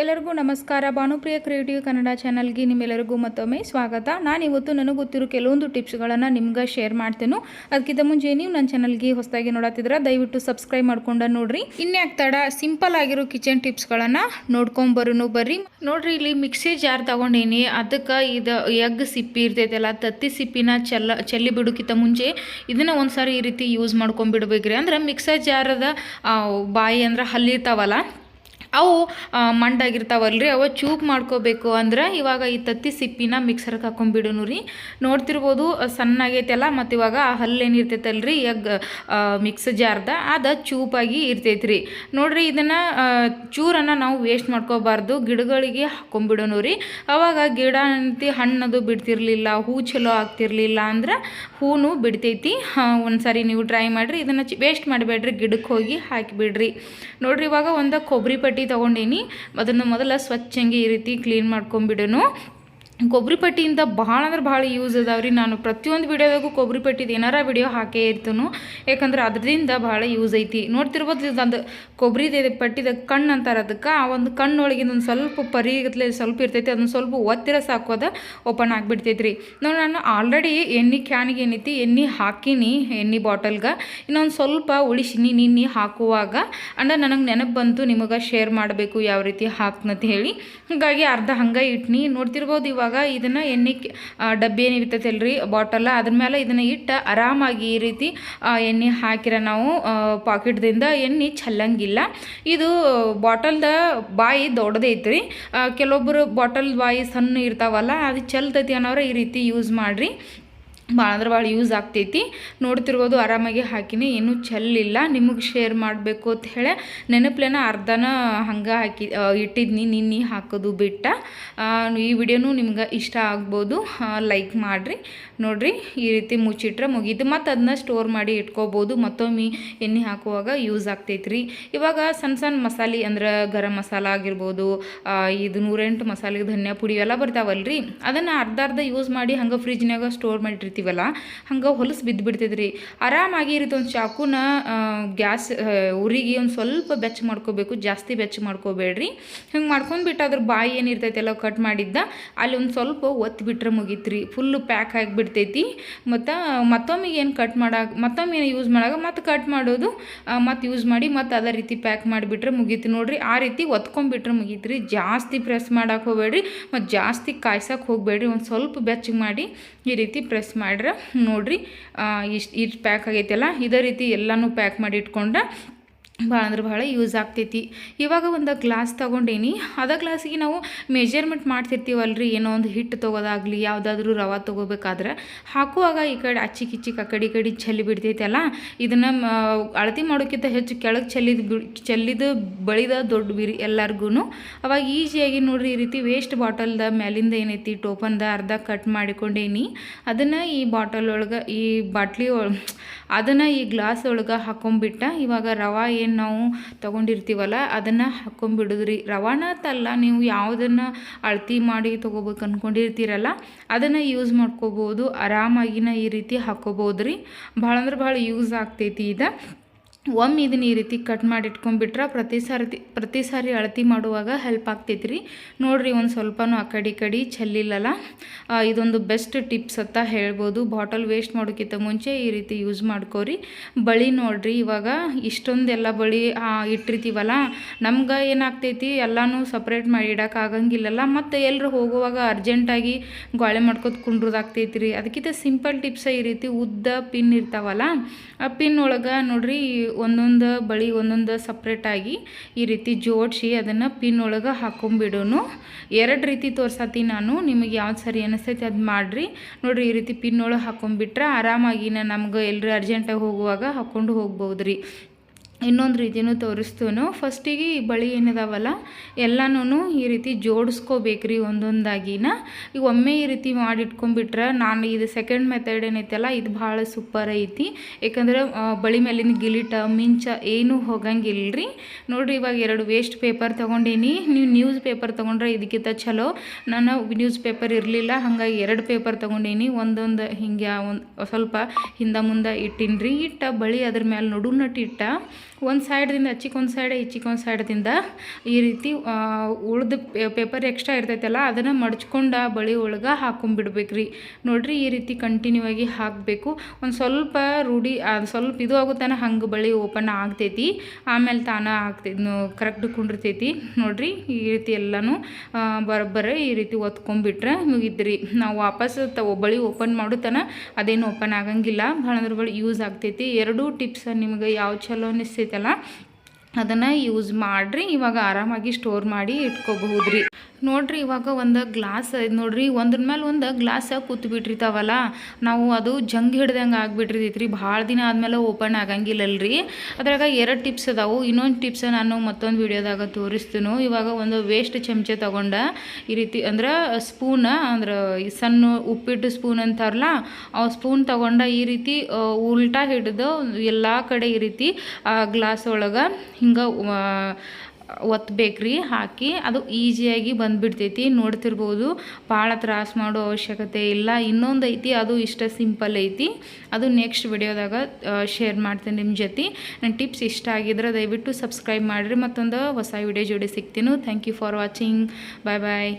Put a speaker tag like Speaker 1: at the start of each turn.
Speaker 1: ಎಲ್ಲರಿಗೂ ನಮಸ್ಕಾರ. ಭಾನುಪ್ರಿಯ ಕ್ರಿಯೇಟಿವ್ ಕನ್ನಡ ಚಾನಲ್ಗೆ ನಿಮ್ಮೆಲ್ಲರಿಗೂ ಮತ್ತೊಮ್ಮೆ ಸ್ವಾಗತ. ನಾನು ಇವತ್ತು ನನಗೆ ಗೊತ್ತಿರೋ ಕೆಲವೊಂದು ಟಿಪ್ಸ್ಗಳನ್ನು ನಿಮ್ಗೆ ಶೇರ್ ಮಾಡ್ತೇನೆ. ಅದಕ್ಕಿಂತ ಮುಂಚೆ ನೀವು ನನ್ನ ಚಾನಲ್ಗೆ ಹೊಸದಾಗಿ ನೋಡತ್ತಿದ್ರೆ ದಯವಿಟ್ಟು ಸಬ್ಸ್ಕ್ರೈಬ್ ಮಾಡ್ಕೊಂಡು ನೋಡ್ರಿ. ಇನ್ಯಾಕ್ ತಡ ಸಿಂಪಲ್ ಆಗಿರೋ ಕಿಚನ್ ಟಿಪ್ಸ್ಗಳನ್ನು ನೋಡ್ಕೊಂಬರೋನು ಬರ್ರಿ. ನೋಡ್ರಿ, ಇಲ್ಲಿ ಮಿಕ್ಸಿ ಜಾರ್ ತಗೊಂಡೇನಿ. ಅದಕ್ಕೆ ಇದು ಎಗ್ ಸಿಪ್ಪಿ ಇರ್ತೈತಲ್ಲ, ತತ್ತಿ ಸಿಪ್ಪಿನ ಚೆಲ್ಲ, ಚೆಲ್ಲಿ ಬಿಡೋಕ್ಕಿಂತ ಮುಂಚೆ ಇದನ್ನ ಒಂದ್ಸಾರಿ ಈ ರೀತಿ ಯೂಸ್ ಮಾಡ್ಕೊಂಡ್ಬಿಡ್ಬೇಕ್ರಿ ಅಂದ್ರೆ ಮಿಕ್ಸರ್ ಜಾರದ ಬಾಯಿ ಅಂದ್ರೆ ಹಲ್ಲಿರ್ತಾವಲ್ಲ ಅವು ಮಂಡಾಗಿರ್ತಾವಲ್ಲ ಮಂಡಾಗಿರ್ತಾವಲ್ರಿ, ಅವ ಚೂಪ್ ಮಾಡ್ಕೋಬೇಕು ಅಂದ್ರೆ ಇವಾಗ ಈ ತತ್ತಿ ಸಿಪ್ಪಿನ ಮಿಕ್ಸರ್ಗೆ ಹಾಕೊಂಡ್ಬಿಡೋನು ರೀ. ನೋಡ್ತಿರ್ಬೋದು ಸಣ್ಣ ಸಣ್ಣಾಗೈತಲ್ಲ, ಮತ್ತು ಇವಾಗ ಆ ಹಲ್ಲು ರೀ ಎಗ್ ಮಿಕ್ಸ್ ಜಾರ್ದ, ಅದು ಚೂಪಾಗಿ ಇರ್ತೈತ್ರಿ. ನೋಡ್ರಿ, ಇದನ್ನು ಚೂರನ್ನು ನಾವು ವೇಸ್ಟ್ ಮಾಡ್ಕೋಬಾರ್ದು, ಗಿಡಗಳಿಗೆ ಹಾಕೊಂಡ್ಬಿಡೋನು ರೀ. ಅವಾಗ ಗಿಡ ಅಂತಿ ಹಣ್ಣದು ಬಿಡ್ತಿರ್ಲಿಲ್ಲ, ಹೂ ಚಲೋ ಆಗ್ತಿರ್ಲಿಲ್ಲ ಅಂದ್ರೆ ಹೂನು ಬಿಡ್ತೈತಿ. ಒಂದ್ಸರಿ ನೀವು ಟ್ರೈ ಮಾಡಿರಿ, ಇದನ್ನು ವೇಸ್ಟ್ ಮಾಡಬೇಡ್ರಿ ಗಿಡಕ್ಕೆ ಹೋಗಿ ಹಾಕಿಬಿಡ್ರಿ. ನೋಡ್ರಿ, ಇವಾಗ ಒಂದು ಕೊಬ್ಬರಿ ತೊಗೊಂಡೀನಿ. ಅದನ್ನು ಮೊದಲ ಸ್ವಚ್ಛಂಗೆ ಈ ರೀತಿ ಕ್ಲೀನ್ ಮಾಡ್ಕೊಂಬಿಡೋನು. ಕೊಬ್ಬರಿ ಪಟ್ಟಿಯಿಂದ ಭಾಳ ಅಂದ್ರೆ ಭಾಳ ಯೂಸ್ ಅದಾವೆ ರೀ. ನಾನು ಪ್ರತಿಯೊಂದು ವಿಡಿಯೋದಾಗೂ ಕೊಬ್ಬರಿ ಪಟ್ಟಿದ ಏನಾರ ವಿಡಿಯೋ ಹಾಕೇ ಇರ್ತನು. ಯಾಕಂದ್ರೆ ಅದರಿಂದ ಭಾಳ ಯೂಸ್ ಐತಿ. ನೋಡ್ತಿರ್ಬೋದು ಇದೊಂದು ಕೊಬ್ಬರಿ ಪಟ್ಟಿದ ಕಣ್ಣು ಅಂತಾರೆ ಅದಕ್ಕೆ ಆ ಒಂದು ಕಣ್ಣೊಳಗಿಂದ ಒಂದು ಸ್ವಲ್ಪ ಪರಿಗತ್ಲೆ ಸ್ವಲ್ಪ ಇರ್ತೈತಿ. ಅದನ್ನು ಸ್ವಲ್ಪ ಒತ್ತಿರ ಸಾಕು ಅದು ಓಪನ್ ಆಗಿಬಿಡ್ತೈತಿ ರೀ ನೋಡಿ ನಾನು ಆಲ್ರೆಡಿ ಎಣ್ಣೆ ಕ್ಯಾನಿಗೆ ಏನೈತಿ, ಎಣ್ಣೆ ಹಾಕಿನಿ, ಎಣ್ಣೆ ಬಾಟಲ್ಗೆ. ಇನ್ನೊಂದು ಸ್ವಲ್ಪ ಉಳಿಸಿನಿ ನಿನ್ನೆ ಹಾಕುವಾಗ ಅಂದ್ರೆ ನನಗೆ ನೆನಪು ಬಂತು, ನಿಮಗೆ ಶೇರ್ ಮಾಡಬೇಕು, ಯಾವ ರೀತಿ ಹಾಕ್ನಂತ ಹೇಳಿ. ಹಾಗಾಗಿ ಅರ್ಧ ಹಂಗೆ ಇಟ್ನಿ. ನೋಡ್ತಿರ್ಬೋದು ಇವಾಗ ಇದನ್ನು ಎಣ್ಣೆ ಡಬ್ಬಿ ಡಬ್ಬಿ ಏನಿರ್ತೈತಲ್ರಿ ಬಾಟಲ್ ಅದ್ರ ಮೇಲೆ ಇದನ್ನು ಇಟ್ಟು ಆರಾಮಾಗಿ ಈ ರೀತಿ ಎಣ್ಣೆ ಹಾಕಿರ ನಾವು ಪಾಕೆಟ್ದಿಂದ ಎಣ್ಣೆ ಚಲ್ಲಂಗಿಲ್ಲ ಇದು ಬಾಟಲ್ದ ಬಾಯಿ ದೊಡ್ಡದೈತ್ರಿ ಕೆಲವೊಬ್ಬರು ಬಾಟಲ್ ಬಾಯಿ ಸಣ್ಣ ಇರ್ತಾವಲ್ಲ, ಅದು ಚೆಲ್ತೈತಿ ಅನ್ನೋರು ಈ ರೀತಿ ಯೂಸ್ ಮಾಡಿರಿ. ಭಾಳ ಅಂದ್ರೆ ಭಾಳ ಯೂಸ್ ಆಗ್ತೈತಿ. ನೋಡ್ತಿರ್ಬೋದು, ಆರಾಮಾಗಿ ಹಾಕಿನಿ. ಏನೂ ಚೆಲ್ಲಿಲ್ಲ ನಿಮಗೆ ಶೇರ್ ಮಾಡಬೇಕು ಅಂತ ಹೇಳಿ ನೆನಪ್ಲೇನ ಅರ್ಧನ ಹಂಗೆ ಹಾಕಿ ಇಟ್ಟಿದ್ನಿ. ನಿನ್ನೆ ಹಾಕೋದು ಬಿಟ್ಟ. ಈ ವಿಡಿಯೋನು ನಿಮ್ಗೆ ಇಷ್ಟ ಆಗ್ಬೋದು. ಲೈಕ್ ಮಾಡಿರಿ. ನೋಡಿರಿ, ಈ ರೀತಿ ಮುಚ್ಚಿಟ್ರೆ ಮುಗೀತು. ಮತ್ತು ಅದನ್ನ ಸ್ಟೋರ್ ಮಾಡಿ ಇಟ್ಕೋಬೋದು. ಮತ್ತೊಮ್ಮೆ ಎಣ್ಣೆ ಹಾಕುವಾಗ ಯೂಸ್ ಆಗ್ತೈತಿ ರೀ ಇವಾಗ ಸಣ್ಣ ಸಣ್ಣ ಮಸಾಲೆ ಅಂದ್ರೆ ಗರಂ ಮಸಾಲ ಆಗಿರ್ಬೋದು ಇದು ನೂರೆಂಟು ಮಸಾಲೆ ಧನಿಯಾ ಪುಡಿ ಎಲ್ಲ ಬರ್ತಾವಲ್ರಿ. ಅದನ್ನು ಅರ್ಧ ಅರ್ಧ ಯೂಸ್ ಮಾಡಿ ಹಂಗೆ ಫ್ರಿಜ್ನಾಗ ಸ್ಟೋರ್ ಮಾಡಿರ್ತೀವಲ್ಲ ಹಂಗೆ ಹೊಲಸು ಬಿದ್ದು ಬಿಡ್ತೈತ್ರಿ ಆರಾಮಾಗಿ ಒಂದು ಚಾಕುನ ಗ್ಯಾಸ್ ಉರಿಗೆ ಒಂದು ಸ್ವಲ್ಪ ಬೆಚ್ಚ ಮಾಡ್ಕೋಬೇಕು, ಜಾಸ್ತಿ ಬೆಚ್ಚ ಮಾಡ್ಕೋಬೇಡ್ರಿ. ಹಿಂಗೆ ಮಾಡ್ಕೊಂಡ್ಬಿಟ್ಟು ಅದ್ರ ಬಾಯಿ ಏನಿರ್ತೈತೆಲ್ಲ ಕಟ್ ಮಾಡಿದ್ದ, ಅಲ್ಲಿ ಒಂದು ಸ್ವಲ್ಪ ಒತ್ತಿ ಬಿಟ್ಟರೆ ಮುಗೀತ್ರಿ. Full pack ಆಗಿಬಿಡ್ತೈತಿ. ಮತ್ತು ಮತ್ತೊಮ್ಮೆ ಏನು ಕಟ್ ಮಾಡಾಗ, ಮತ್ತೊಮ್ಮೆ ಏನು ಯೂಸ್ ಮಾಡಾಗ ಮತ್ತು ಕಟ್ ಮಾಡೋದು ಮತ್ತು ಯೂಸ್ ಮಾಡಿ ಮತ್ತು ಅದೇ ರೀತಿ ಪ್ಯಾಕ್ ಮಾಡಿಬಿಟ್ರೆ ಮುಗೀತು ನೋಡಿರಿ, ಆ ರೀತಿ ಒತ್ಕೊಂಡ್ಬಿಟ್ರೆ ಮುಗೀತ್ರಿ. ಜಾಸ್ತಿ ಪ್ರೆಸ್ ಮಾಡೋಕೆ ಹೋಗ್ಬೇಡ್ರಿ. ಮತ್ತು ಜಾಸ್ತಿ ಕಾಯ್ಸಕ್ಕೆ ಹೋಗಬೇಡ್ರಿ. ಒಂದು ಸ್ವಲ್ಪ ಬೆಚ್ಚಗೆ ಮಾಡಿ ಈ ರೀತಿ ಪ್ರೆಸ್ ಮಾಡ್ರೆ ನೋಡ್ರಿ. ಇಷ್ಟು ಇಷ್ಟು ಪ್ಯಾಕ್ ಆಗೈತಲ್ಲ ಇದೇ ರೀತಿ ಎಲ್ಲನೂ ಪ್ಯಾಕ್ ಮಾಡಿ ಇಟ್ಕೊಂಡ್ರೆ ಭಾಳ ಅಂದ್ರೆ ಭಾಳ ಯೂಸ್ ಆಗ್ತೈತಿ. ಇವಾಗ ಒಂದು ಗ್ಲಾಸ್ ತೊಗೊಂಡೇನಿ. ಅದ ಗ್ಲಾಸಿಗೆ ನಾವು ಮೆಜರ್ಮೆಂಟ್ ಮಾಡ್ತಿರ್ತೀವಲ್ರಿ, ಏನೋ ಒಂದು ಹಿಟ್ಟು ತೊಗೋದಾಗಲಿ, ಯಾವುದಾದ್ರೂ ರವೆ ತೊಗೋಬೇಕಾದ್ರೆ. ಹಾಕುವಾಗ ಈ ಕಡೆ ಅಚ್ಚಿ ಕಿಚ್ಚಿಗೆ ಆ ಕಡೆ ಈ ಕಡೆ ಚೆಲ್ಲಿ ಬಿಡ್ತೈತಲ್ಲ, ಇದನ್ನು ಅಳತಿ ಮಾಡೋಕ್ಕಿಂತ ಹೆಚ್ಚು ಕೆಳಗೆ ಚೆಲ್ಲಿದ ಬಿ ಚೆಲ್ಲಿದ ಬಳಿದ ದೊಡ್ಡ ಬಿರಿ ಎಲ್ಲರಿಗೂ ಅವಾಗ ಈಸಿಯಾಗಿ ನೋಡ್ರಿ, ಈ ರೀತಿ ವೇಸ್ಟ್ ಬಾಟಲ್ದ ಮೇಲಿಂದ ಏನೈತಿ ಟೋಪನ್ದ ಅರ್ಧ ಕಟ್ ಮಾಡಿಕೊಂಡೇನಿ. ಅದನ್ನು ಈ ಬಾಟಲ್ ಒಳಗೆ, ಈ ಬಾಟ್ಲಿ ಒಳ ಅದನ್ನು ಈ ಗ್ಲಾಸ್ ಒಳಗೆ ಹಾಕೊಂಡ್ಬಿಟ್ಟ ಇವಾಗ ರವೆ ನಾವು ತೊಗೊಂಡಿರ್ತೀವಲ್ಲ, ಅದನ್ನು ಹಾಕೊಂಡ್ಬಿಡುದ್ರಿ. ರವಾನ ತಲ್ಲ ನೀವು ಯಾವುದನ್ನು ಅಳತಿ ಮಾಡಿ ತೊಗೋಬೇಕು ಅಂದ್ಕೊಂಡಿರ್ತೀರಲ್ಲ ಅದನ್ನು ಯೂಸ್ ಮಾಡ್ಕೋಬೋದು. ಆರಾಮಾಗಿನ ಈ ರೀತಿ ಹಾಕ್ಕೋಬೋದ್ರಿ ಭಾಳ ಅಂದ್ರೆ ಭಾಳ ಯೂಸ್ ಆಗ್ತೈತಿ ಇದು. ಒಮ್ಮೆ ಇದನ್ನ ಈ ರೀತಿ ಕಟ್ ಮಾಡಿ ಇಟ್ಕೊಂಡ್ಬಿಟ್ರೆ ಪ್ರತಿ ಸಾರಿ ಪ್ರತಿ ಸಾರಿ ಅಳತಿ ಮಾಡುವಾಗ ಹೆಲ್ಪ್ ಆಗ್ತೈತಿ ರೀ ನೋಡಿರಿ ಒಂದು ಸ್ವಲ್ಪನೂ ಆ ಕಡೆ ಕಡೆ ಚೆಲ್ಲಿಲ್ಲಲ್ಲ. ಇದೊಂದು ಬೆಸ್ಟ್ ಟಿಪ್ಸ್ ಅಂತ ಹೇಳ್ಬೋದು. ಬಾಟಲ್ ವೇಸ್ಟ್ ಮಾಡೋಕ್ಕಿಂತ ಮುಂಚೆ ಈ ರೀತಿ ಯೂಸ್ ಮಾಡ್ಕೋರಿ. ಬಳಿ ನೋಡಿರಿ ಇವಾಗ ಇಷ್ಟೊಂದೆಲ್ಲ ಬಳಿ ಇಟ್ಟಿರ್ತೀವಲ್ಲ, ನಮ್ಗೆ ಏನಾಗ್ತೈತಿ? ಎಲ್ಲನೂ ಸಪ್ರೇಟ್ ಮಾಡಿ ಇಡೋಕ್ಕಾಗಂಗಿಲ್ಲಲ್ಲ ಮತ್ತು ಎಲ್ಲರೂ ಹೋಗುವಾಗ ಅರ್ಜೆಂಟಾಗಿ ಗೊಳೆ ಮಾಡ್ಕೊತ ಕುಂಡ್ರದಾಗ್ತೈತಿ ರೀ ಅದಕ್ಕಿಂತ ಸಿಂಪಲ್ ಟಿಪ್ಸ ಈ ರೀತಿ ಉದ್ದ ಪಿನ್ ಇರ್ತಾವಲ್ಲ, ಆ ಪಿನ್ ಒಳಗೆ ನೋಡ್ರಿ ಒಂದೊಂದು ಬಳಿ ಒಂದೊಂದು ಸಪ್ರೇಟಾಗಿ ಈ ರೀತಿ ಜೋಡಿಸಿ ಅದನ್ನು ಪಿನ್ ಒಳಗೆ ಹಾಕೊಂಬಿಡೋನು. ಎರಡು ರೀತಿ ತೋರ್ಸತಿ ನಾನು, ನಿಮಗೆ ಯಾವ್ದು ಸರಿ ಅನಿಸ್ತೈತಿ ಅದು ಮಾಡಿರಿ. ನೋಡಿರಿ, ಈ ರೀತಿ ಪಿನ್ ಒಳಗೆ ಹಾಕೊಂಡ್ಬಿಟ್ರೆ ಆರಾಮಾಗಿ ನಮ್ಗೆ ಎಲ್ಲರೂ ಅರ್ಜೆಂಟಾಗಿ ಹೋಗುವಾಗ ಹಾಕ್ಕೊಂಡು ಹೋಗ್ಬೋದು ರೀ ಇನ್ನೊಂದು ರೀತಿಯೂ ತೋರಿಸ್ತೇನೆ. ಫಸ್ಟಿಗೆ ಈ ಬಳಿ ಏನಿದಾವಲ್ಲ ಎಲ್ಲನೂ ಈ ರೀತಿ ಜೋಡಿಸ್ಕೋಬೇಕ್ರಿ ಒಂದೊಂದಾಗಿನ. ಈಗ ಒಮ್ಮೆ ಈ ರೀತಿ ಮಾಡಿಟ್ಕೊಂಡ್ಬಿಟ್ರೆ ನಾನು ಇದು ಸೆಕೆಂಡ್ ಮೆಥಡ್ ಏನೈತಲ್ಲ, ಇದು ಭಾಳ ಸೂಪರ್ ಐತಿ. ಯಾಕಂದ್ರೆ ಬಳಿ ಮೇಲಿನ ಗಿಲಿಟ ಮಿಂಚ ಏನೂ ಹೋಗಂಗಿಲ್ಲ ರೀ ನೋಡಿರಿ ಇವಾಗ ಎರಡು ವೇಸ್ಟ್ ಪೇಪರ್ ತೊಗೊಂಡೀನಿ. ನೀವು ನ್ಯೂಸ್ ಪೇಪರ್ ತೊಗೊಂಡ್ರೆ ಇದಕ್ಕಿಂತ ಚಲೋ. ನಾನು ನ್ಯೂಸ್ ಪೇಪರ್ ಇರಲಿಲ್ಲ, ಹಾಗಾಗಿ ಎರಡು ಪೇಪರ್ ತೊಗೊಂಡೀನಿ. ಒಂದೊಂದು ಹಿಂಗೆ ಒಂದು ಸ್ವಲ್ಪ ಹಿಂದೆ ಮುಂದೆ ಇಟ್ಟಿನ್ರಿ. ಇಟ್ಟ ಬಳಿ ಅದ್ರ ಮೇಲೆ ನಡು ನಟ್ಟು ಇಟ್ಟ ಒಂದು ಸೈಡ್ದಿಂದ ಹಚ್ಚಿಕೊಂದು ಸೈಡ್ ಇಚ್ಚಿಕೊಂದು ಸೈಡ್ದಿಂದ ಈ ರೀತಿ ಉಳ್ದ ಪೇಪರ್ ಎಕ್ಸ್ಟ್ರಾ ಇರ್ತೈತಲ್ಲ, ಅದನ್ನು ಮಡ್ಚ್ಕೊಂಡು ಬಳಿ ಒಳಗೆ ಹಾಕೊಂಡ್ಬಿಡ್ಬೇಕ್ರಿ. ನೋಡ್ರಿ, ಈ ರೀತಿ ಕಂಟಿನ್ಯೂ ಆಗಿ ಹಾಕಬೇಕು. ಒಂದು ಸ್ವಲ್ಪ ರೂಢಿ ಸ್ವಲ್ಪ ಇದು ಆಗುತ್ತಾನ ಹಂಗೆ ಬಳಿ ಓಪನ್ ಆಗ್ತೈತಿ. ಆಮೇಲೆ ತಾನ ಆಗ್ತೈತಿ ಕರೆಕ್ಟ್ ಕುಂಡಿರ್ತೈತಿ. ನೋಡ್ರಿ, ಈ ರೀತಿ ಎಲ್ಲನೂ ಬರೋಬ್ಬರ ಈ ರೀತಿ ಒತ್ಕೊಂಡ್ಬಿಟ್ರೆ ಮುಗಿದ್ರಿ ನಾವು ವಾಪಸ್ ತ ಬಳಿ ಓಪನ್ ಮಾಡುತ್ತಾನ ಅದೇನು ಓಪನ್ ಆಗಂಗಿಲ್ಲ. ಭಾಳ ಅಂದ್ರೆ ಯೂಸ್ ಆಗ್ತೈತಿ. ಎರಡೂ ಟಿಪ್ಸ್ ನಿಮ್ಗೆ ಯಾವ ಚಲೋ ಅನಿಸ್ತೈತಲ್ಲ ಅದನ್ನು ಯೂಸ್ ಮಾಡಿರಿ ಇವಾಗ ಆರಾಮಾಗಿ ಸ್ಟೋರ್ ಮಾಡಿ ಇಟ್ಕೋಬಹುದು ರೀ ನೋಡ್ರಿ ಇವಾಗ ಒಂದು ಗ್ಲಾಸ್ ನೋಡ್ರಿ, ಒಂದ್ರ ಮೇಲೆ ಒಂದು ಗ್ಲಾಸ್ ಕೂತ್ ಬಿಟ್ಟಿರ್ತಾವಲ್ಲ ನಾವು ಅದು ಜಂಗ್ ಹಿಡ್ದಂಗೆ ಆಗಿಬಿಟ್ಟಿರ್ತೈತ್ರಿ. ಭಾಳ ದಿನ ಆದಮೇಲೆ ಓಪನ್ ಆಗಂಗಿಲ್ಲಲ್ರಿ. ಅದ್ರಾಗ ಎರಡು ಟಿಪ್ಸ್ ಅದಾವು. ಇನ್ನೊಂದು ಟಿಪ್ಸ್ ನಾನು ಮತ್ತೊಂದು ವಿಡಿಯೋದಾಗ ತೋರಿಸ್ತೀನಿ. ಇವಾಗ ಒಂದು ವೇಸ್ಟ್ ಚಮಚ ತಗೊಂಡ, ಈ ರೀತಿ ಅಂದ್ರೆ ಸ್ಪೂನ್, ಅಂದ್ರೆ ಸಣ್ಣ ಉಪ್ಪಿಟ್ಟು ಸ್ಪೂನ್ ಅಂತಾರಲ್ಲ, ಆ ಸ್ಪೂನ್ ತಗೊಂಡ ಈ ರೀತಿ ಉಲ್ಟಾ ಹಿಡಿದು ಎಲ್ಲ ಕಡೆ ಈ ರೀತಿ ಆ ಗ್ಲಾಸ್ ಒಳಗೆ ಹಿಂಗೆ ಒತ್ತಬೇಕ್ರಿ ಹಾಕಿ ಅದು ಈಸಿಯಾಗಿ ಬಂದುಬಿಡ್ತೈತಿ, ನೋಡ್ತಿರ್ಬೋದು. ಭಾಳ ತ್ರಾಸ ಮಾಡೋ ಅವಶ್ಯಕತೆ ಇಲ್ಲ. ಇನ್ನೊಂದು ಐತಿ, ಅದು ಇಷ್ಟ ಸಿಂಪಲ್ ಐತಿ. ಅದು ನೆಕ್ಸ್ಟ್ ವಿಡಿಯೋದಾಗ ಶೇರ್ ಮಾಡ್ತೀನಿ ನಿಮ್ಮ ಜೊತೆ. ನನ್ನ ಟಿಪ್ಸ್ ಇಷ್ಟ ಆಗಿದ್ರೆ ದಯವಿಟ್ಟು ಸಬ್ಸ್ಕ್ರೈಬ್ ಮಾಡಿರಿ. ಮತ್ತೊಂದು ಹೊಸ ವಿಡಿಯೋ ಜೋಡಿ ಸಿಗ್ತೀನಿ. Thank you for watching bye bye